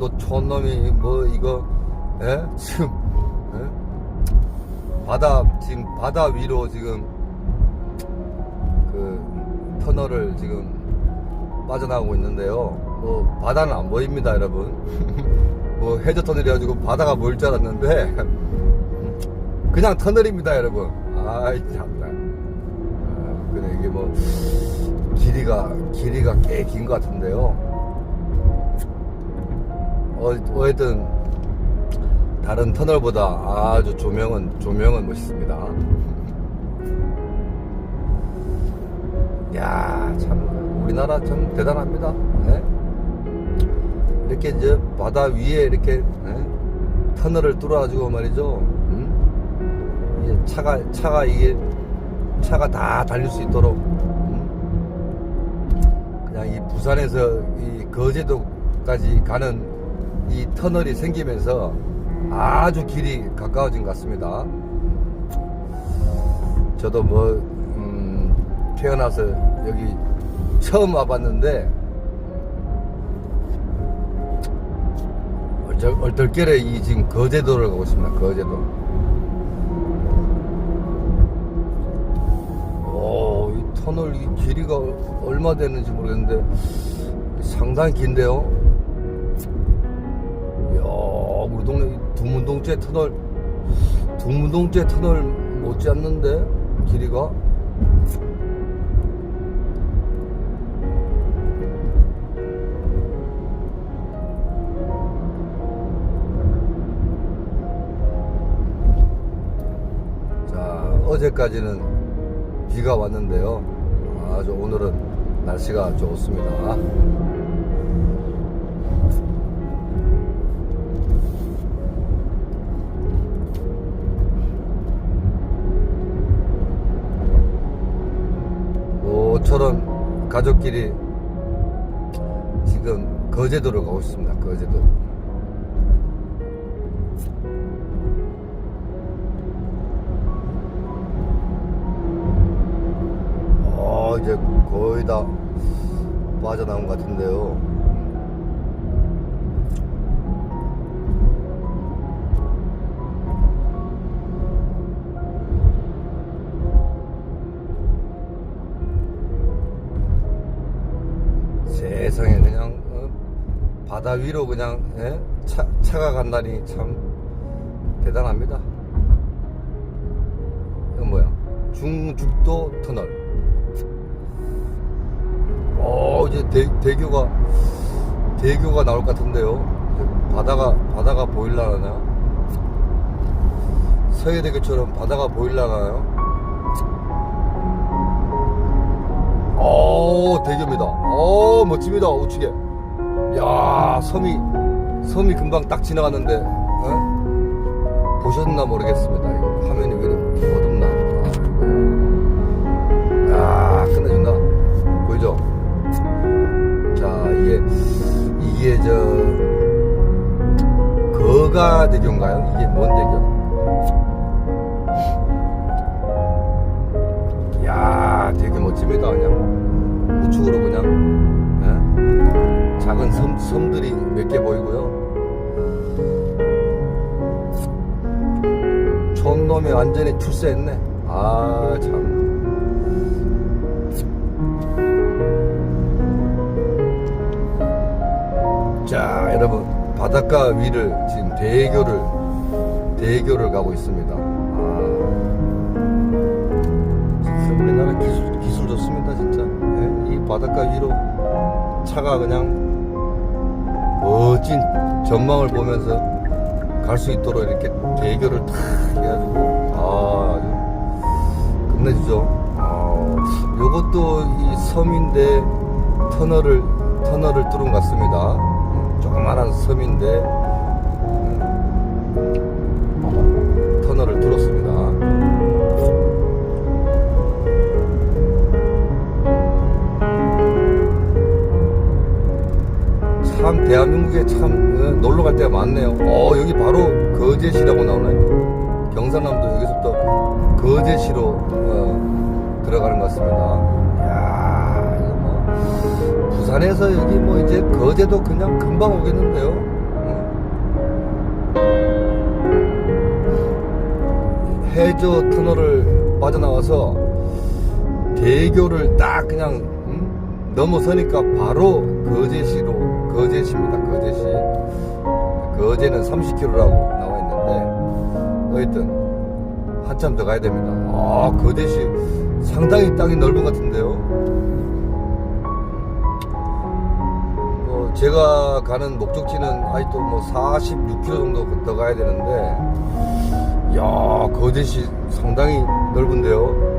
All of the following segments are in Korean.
강원도 촌놈이 뭐 이거 예? 지금 예? 바다 지금 바다 위로 지금 그 터널을 지금 빠져나가고 있는데요. 뭐 바다는 안 보입니다, 여러분. 뭐 해저 터널이 가지고 바다가 보일 줄 알았는데 그냥 터널입니다, 여러분. 아이 참나. 아, 근데 이게 뭐 길이가 길이가 꽤 긴 것 같은데요. 어, 어쨌든 다른 터널보다 아주 조명은 조명은 멋있습니다. 야, 참 우리나라 참 대단합니다. 예? 이렇게 이제 바다 위에 이렇게 예? 터널을 뚫어가지고 말이죠. 음? 이게 차가 차가 이게 차가 다 달릴 수 있도록 음? 그냥 이 부산에서 이 거제도까지 가는 이 터널이 생기면서 아주 길이 가까워진 것 같습니다. 저도 뭐 음, 태어나서 여기 처음 와봤는데 얼떨, 얼떨결에 이 지금 거제도를 가고 있습니다. 거제도. 오, 이 터널 이 길이가 얼마 되는지 모르겠는데 상당히 긴데요. 이 두문동째 터널, 두문동째 터널 못지않는데 길이가. 자, 어제까지는 비가 왔는데요. 아주 오늘은 날씨가 좋습니다. 모처럼 가족끼리 지금 거제도로 가고 있습니다. 거제도. 어, 이제 거의 다 빠져나온 것 같은데요. 바다 위로 그냥 예? 차, 차가 간다니 참 대단합니다. 이건 뭐야? 중죽도 터널. 어 이제 대, 대교가 대교가 나올 것 같은데요. 바다가 바다가 보일라나요? 서해대교처럼 바다가 보일라나요? 오 대교입니다. 오 멋집니다 우측에. 야 섬이 섬이 금방 딱 지나갔는데 어? 보셨나 모르겠습니다. 이거 화면이 왜 이렇게 어둡나? 아, 야 끝내준다. 보이죠? 자 이게 이게 저 거가 대교인가요? 이게 뭔 대교? 야 되게 멋집니다 그냥 우측으로 그냥 예? 작은 섬, 섬들이 몇 개 보이고요. 촌놈이 완전히 출세했네. 아 참. 자 여러분 바닷가 위를 지금 대교를 대교를 가고 있습니다. 아, 우리나라 기술 기술 좋습니다 진짜. 예, 이 바닷가 위로 차가 그냥 멋진 전망을 보면서 갈 수 있도록 이렇게 대교를 탁 해가지고. 아 끝내주죠. 아, 요것도 이 섬인데 터널을 터널을 뚫은 것 같습니다. 조그마한 섬인데 대한민국에 참 어, 놀러 갈 때가 많네요. 어, 여기 바로 거제시라고 나오네요. 경상남도 여기서부터 거제시로 어, 들어가는 것 같습니다. 이거 뭐, 부산에서 여기 뭐 이제 거제도 그냥 금방 오겠는데요. 음. 해저 터널을 빠져나와서 대교를 딱 그냥 음? 넘어서니까 바로 거제시로 거제시입니다. 거제시. 거제는 30km라고 나와 있는데 어쨌든 한참 더 가야 됩니다. 아 거제시 상당히 땅이 넓은 것 같은데요. 뭐 제가 가는 목적지는 아직도 뭐 46km 정도 더 가야 되는데 야 거제시 상당히 넓은데요.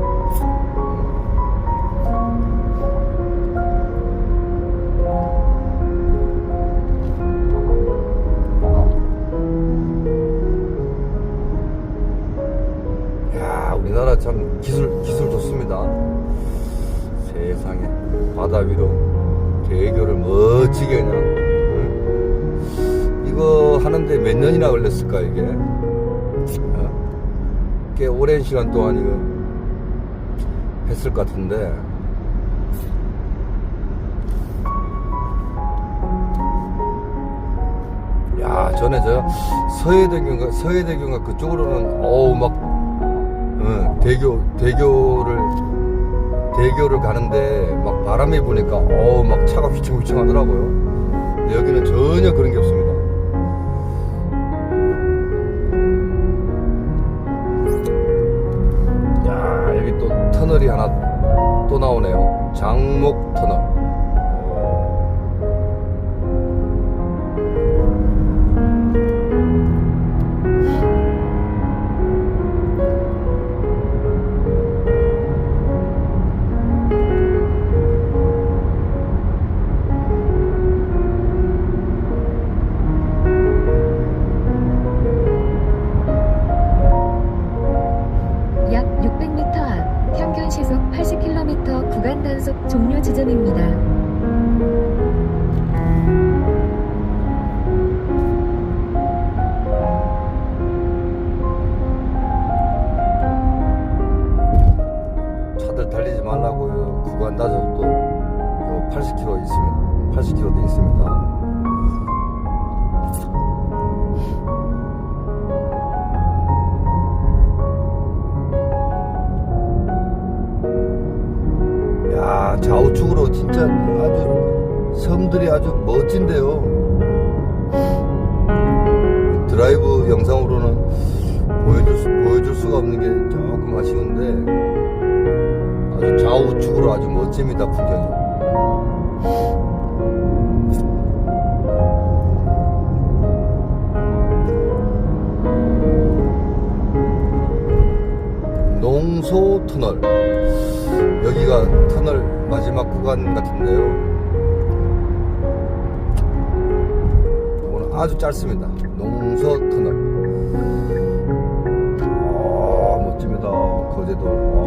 멋지게 그냥 응? 이거 하는데 몇 년이나 걸렸을까 이게 어? 꽤 오랜 시간 동안 이거 했을 것 같은데 야 전에 저 서해대교인가 서해대교인가 그쪽으로는 어우 막 응, 대교 대교를 대교를 가는데 막 바람이 부니까 어우 막 차가 휘청휘청 하더라고요. 여기는 전혀 그런 게 없습니다. 야 여기 또 터널이 하나 또 나오네요. 장목 단속 종료 지점입니다. 차들 달리지 말라고 요. 구간 단속도 80km 있습니다. 80km 돼 있습니다. 섬들이 아주 멋진데요. 드라이브 영상으로는 보여줄, 수, 보여줄 수가 없는 게 조금 아쉬운데 아주 좌우측으로 아주 멋집니다 풍경이. 농소 터널. 여기가 터널 마지막 구간 같은데요 아주 짧습니다 농소 터널 아 멋집니다 거제도 아.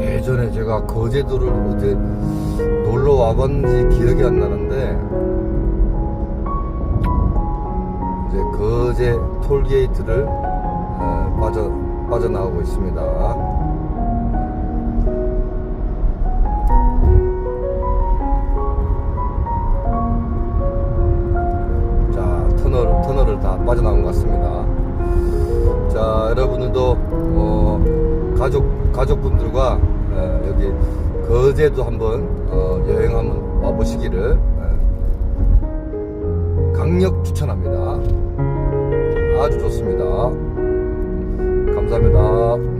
예전에 제가 거제도를 어제 놀러 와봤는지 기억이 안 나는데 이제 거제 톨게이트를 어, 빠져 빠져나오고 있습니다. 터널을 다 빠져나온 것 같습니다. 자, 여러분들도 어, 가족 가족분들과 어, 여기 거제도 한번 어, 여행 한번 와보시기를 예. 강력 추천합니다. 아주 좋습니다. 감사합니다.